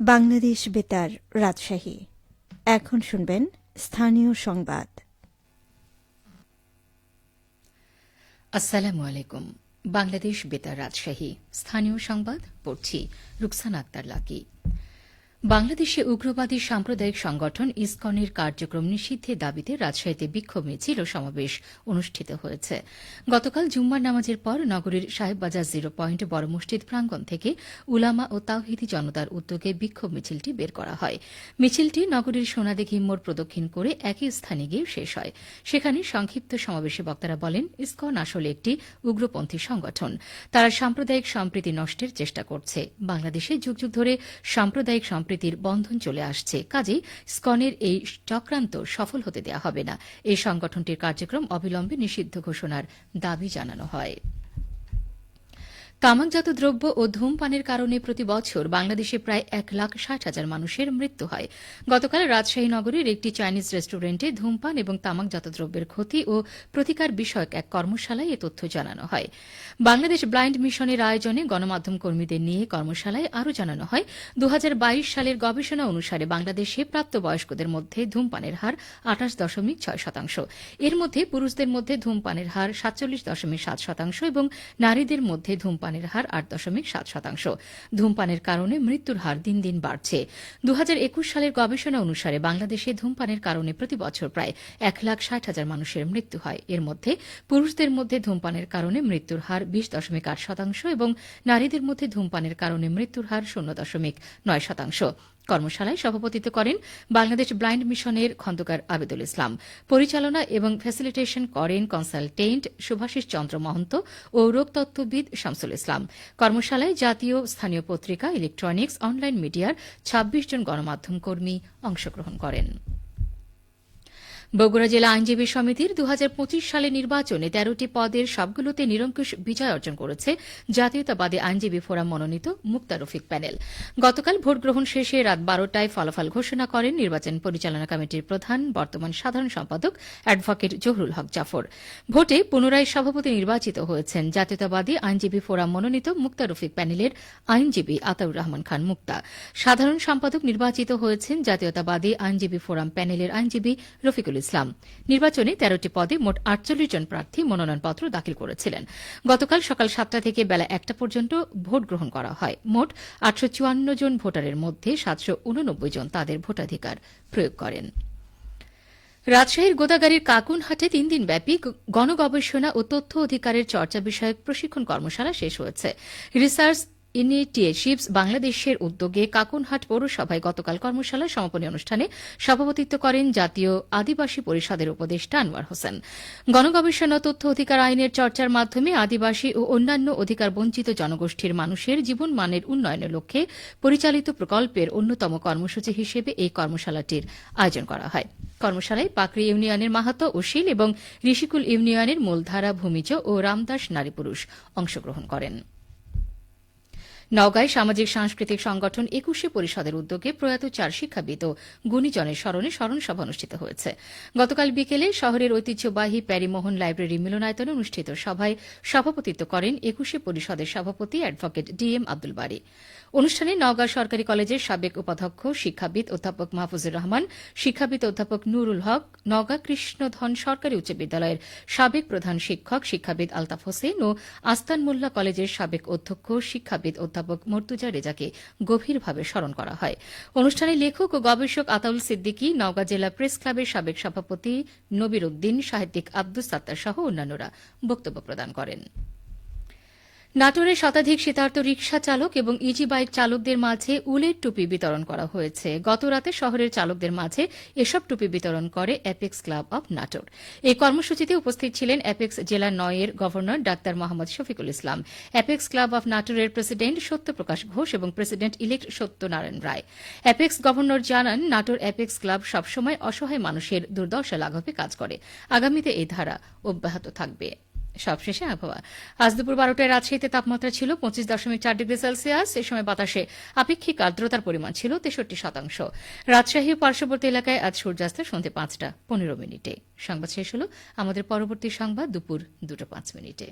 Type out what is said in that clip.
বাংলাদেশ বেতার, রাজশাহী। এখন শুনবেন স্থানীয় সংবাদ। আসসালামু আলাইকুম। বাংলাদেশ বেতার, রাজশাহী। স্থানীয় সংবাদ, পড়ছি রুকসান আক্তার লাকি। বাংলাদেশে উগ্রবাদী সাম্প্রদায়িক সংগঠন ইসকনের কার্যক্রম নিষিদ্ধের দাবিতে রাজশাহীতে বিক্ষোভ মিছিল ও সমাবেশ অনুষ্ঠিত হয়েছে। গতকাল জুম্মার নামাজের পর নগরীর সাহেববাজার জিরো পয়েন্ট বড় মসজিদ প্রাঙ্গণ থেকে উলামা ও তাওহিদি জনতার উদ্যোগে বিক্ষোভ মিছিলটি বের করা হয়। মিছিলটি নগরীর সোনাদিঘি মোড় প্রদক্ষিণ করে একই স্থানে গিয়ে শেষ হয়। সেখানে সংক্ষিপ্ত সমাবেশে বক্তারা বলেন, ইসকন আসলে একটি উগ্রপন্থী সংগঠন। তারা সাম্প্রদায়িক সম্প্রীতি নষ্টের চেষ্টা করছে। বাংলাদেশে যুগ যুগ ধরে সাম্প্রদায়িক সম্প্রীতির বন্ধন চলে আসছে। কাজেই স্কনের এই চক্রান্ত সফল হতে দেয়া হবে না। এই সংগঠনটির কার্যক্রম অবিলম্বে নিষিদ্ধ ঘোষণার দাবি জানানো হয়। তামাকজাত দ্রব্য ও ধূমপানের কারণে প্রতি বছর বাংলাদেশে প্রায় এক লাখ ষাট হাজার মানুষের মৃত্যু হয়। গতকাল রাজশাহী নগরীর একটি চাইনিজ রেস্টুরেন্টে ধূমপান এবং তামাকজাত দ্রব্যের ক্ষতি ও প্রতিকার বিষয়ক এক কর্মশালায় এ তথ্য জানানো হয়। বাংলাদেশ ব্লাইন্ড মিশনের আয়োজনে গণমাধ্যম কর্মীদের নিয়ে কর্মশালায় আরও জানানো হয় দু হাজার বাইশ সালের গবেষণা অনুসারে বাংলাদেশে প্রাপ্তবয়স্কদের মধ্যে ধূমপানের হার আঠাশ দশমিক ছয় শতাংশ। এর মধ্যে পুরুষদের মধ্যে ধূমপানের হার সাতচল্লিশ দশমিক সাত শতাংশ এবং নারীদের মধ্যে ধূমপানের হার আট দশমিক সাত শতাংশ। ধূমপানের কারণে মৃত্যুর হার দিন দিন বাড়ছে। দু হাজার একুশ সালের গবেষণা অনুসারে বাংলাদেশে ধূমপানের কারণে প্রতি বছর প্রায় এক লাখ ষাট হাজার মানুষের মৃত্যু হয়। এর মধ্যে পুরুষদের মধ্যে ধূমপানের কারণে মৃত্যুর হার বিশ দশমিক আট শতাংশ এবং নারীদের মধ্যে ধূমপানের কারণে মৃত্যুর হার শূন্য দশমিক নয় শতাংশ। কর্মশালায় সভাপতিত্ব করেন বাংলাদেশ ব্লাইন্ড মিশনের খন্দকার আবেদুল ইসলাম। পরিচালনা এবং ফ্যাসিলিটেশন করেন কনসালটেন্ট শুভাশিস চন্দ্র মহন্ত ও রোগতত্ত্ববিদ শামসুল ইসলাম। কর্মশালায় জাতীয় স্থানীয় পত্রিকা, ইলেকট্রনিক্স, অনলাইন মিডিয়ার ২৬ জন গণমাধ্যম কর্মী অংশগ্রহণ করেন। বগুড়া জেলা আইনজীবী সমিতির দু সালে নির্বাচনে তেরোটি পদের সবগুলোতে নিরঙ্কুশ বিজয় অর্জন করেছে জাতীয়তাবাদী আইনজীবী ফোরাম মনোনীত মুক্তা রফিক প্যানেল। গতকাল ভোট গ্রহণ শেষে রাত বারোটায় ফলাফল ঘোষণা করেন নির্বাচন পরিচালনা কমিটির প্রধান বর্তমান সাধারণ সম্পাদক অ্যাডভোকেট জহুরুল হক জাফর। ভোটে পুনরায় সভাপতি নির্বাচিত হয়েছেন জাতীয়তাবাদী আইনজীবী ফোরাম মনোনীত মুক্তা রফিক প্যানেলের আইনজীবী আতাউর রহমান খান মুক্তা। সাধারণ সম্পাদক নির্বাচিত হয়েছেন জাতীয়তাবাদী আইনজীবী ফোরাম প্যানেলের আইনজীবী রফিকুল ইসলাম। নির্বাচনে তেরোটি পদে মোট আটচল্লিশ জন প্রার্থী মনোনয়নপত্র দাখিল করেছিলেন। গতকাল সকাল সাতটা থেকে বেলা একটা পর্যন্ত ভোট গ্রহণ করা হয়। মোট আটশো চুয়ান্ন জন ভোটারের মধ্যে সাতশো উননব্বই জন তাদের ভোটাধিকার প্রয়োগ করেন। রাজশাহীর গোদাগাড়ির কাকুনহাটে তিন দিন ব্যাপী গণগবেষণা ও তথ্য অধিকারের চর্চা বিষয়ক প্রশিক্ষণ কর্মশালা শেষ হয়েছে। রিসার্চ ইনিটিয়েটিভস বাংলাদেশের উদ্যোগে কাকুনহাট পৌরসভায় গতকাল কর্মশালা সমাপনী অনুষ্ঠানে সভাপতিত্ব করেন জাতীয় আদিবাসী পরিষদের উপদেষ্টা আনোয়ার হোসেন। গণগবেষণা তথ্য অধিকার আইনের চর্চার মাধ্যমে আদিবাসী ও অন্যান্য অধিকার বঞ্চিত জনগোষ্ঠীর মানুষের জীবনমানের উন্নয়নের লক্ষ্যে পরিচালিত প্রকল্পের অন্যতম কর্মসূচি হিসেবে এই কর্মশালাটির আয়োজন করা হয়। কর্মশালায় পাকড়ি ইউনিয়নের মাহাতো ও এবং ঋষিকুল ইউনিয়নের মূলধারা ভূমিজ ও রামদাস নারী পুরুষ অংশগ্রহণ করেন। নওগাঁয় সামাজিক সাংস্কৃতিক সংগঠন একুশে পরিষদের উদ্যোগে প্রয়াত চার শিক্ষাবিদ ও গুণীজনের স্মরণে স্মরণ সভা অনুষ্ঠিত হয়েছে। গতকাল বিকেলে শহরের ঐতিহ্যবাহী প্যারিমোহন লাইব্রেরি মিলনায়তনে অনুষ্ঠিত সভায় সভাপতিত্ব করেন একুশে পরিষদের সভাপতি advocate D M Abdul Bari. অনুষ্ঠানে নওগাঁ সরকারি কলেজের সাবেক উপাধ্যক্ষ, শিক্ষাবিদ অধ্যাপক মাহফুজুর রহমান, শিক্ষাবিদ অধ্যাপক নুরুল হক, নওগাঁ কৃষ্ণধন সরকারি উচ্চ বিদ্যালয়ের সাবেক প্রধান শিক্ষক, শিক্ষাবিদ আলতাফ হোসেন ও আস্তান মোল্লা কলেজের সাবেক অধ্যক্ষ, শিক্ষাবিদ অধ্যাপক মর্তুজা রেজাকে গভীরভাবে স্মরণ করা হয়। অনুষ্ঠানে লেখক ও গবেষক আতাউল সিদ্দিকী, নওগাঁ জেলা প্রেস ক্লাবের সাবেক সভাপতি নবির উদ্দিন, সাহিত্যিক আব্দুস সাত্তার সহ অন্যান্যরা বক্তব্য প্রদান করেন। নাটোরে শতাধিক শীতার্থ রিকশা চালক এবং ইজি বাইক চালকদের মাঝে উলের টুপি বিতরণ করা হয়েছে। গতরাতে শহরের চালকদের মাঝে এসব টুপি বিতরণ করে অ্যাপেক্স ক্লাব অব নাটোর। এই কর্মসূচিতে উপস্থিত ছিলেন অ্যাপেক্স জেলা নয়ের governor doctor Mohammad Shafiqul Islam, Apex club of নাটোরের প্রেসিডেন্ট সত্যপ্রকাশ ঘোষ এবং president elect Satyanarayan Roy. Apex governor জানান, নাটোর অ্যাপেক্স ক্লাব সবসময় অসহায় মানুষের দুর্দশা লাঘবে কাজ করে। আগামীতে এই ধারা অব্যাহত থাকবে। সবশেষে আবহাওয়া। আজ দুপুর বারোটায় রাজশাহীতে তাপমাত্রা ছিল পঁচিশ দশমিক চার ডিগ্রি সেলসিয়াস। এ সময় বাতাসে আপেক্ষিক আর্দ্রতার পরিমাণ ছিল তেষট্টি শতাংশ। রাজশাহী ও পার্শ্ববর্তী এলাকায় আজ সূর্যাস্ত সন্ধে পাঁচটা পনেরো মিনিটে। সংবাদ শেষ হল আমাদের পরবর্তী সংবাদ দুপুর দুটো পাঁচ মিনিটে।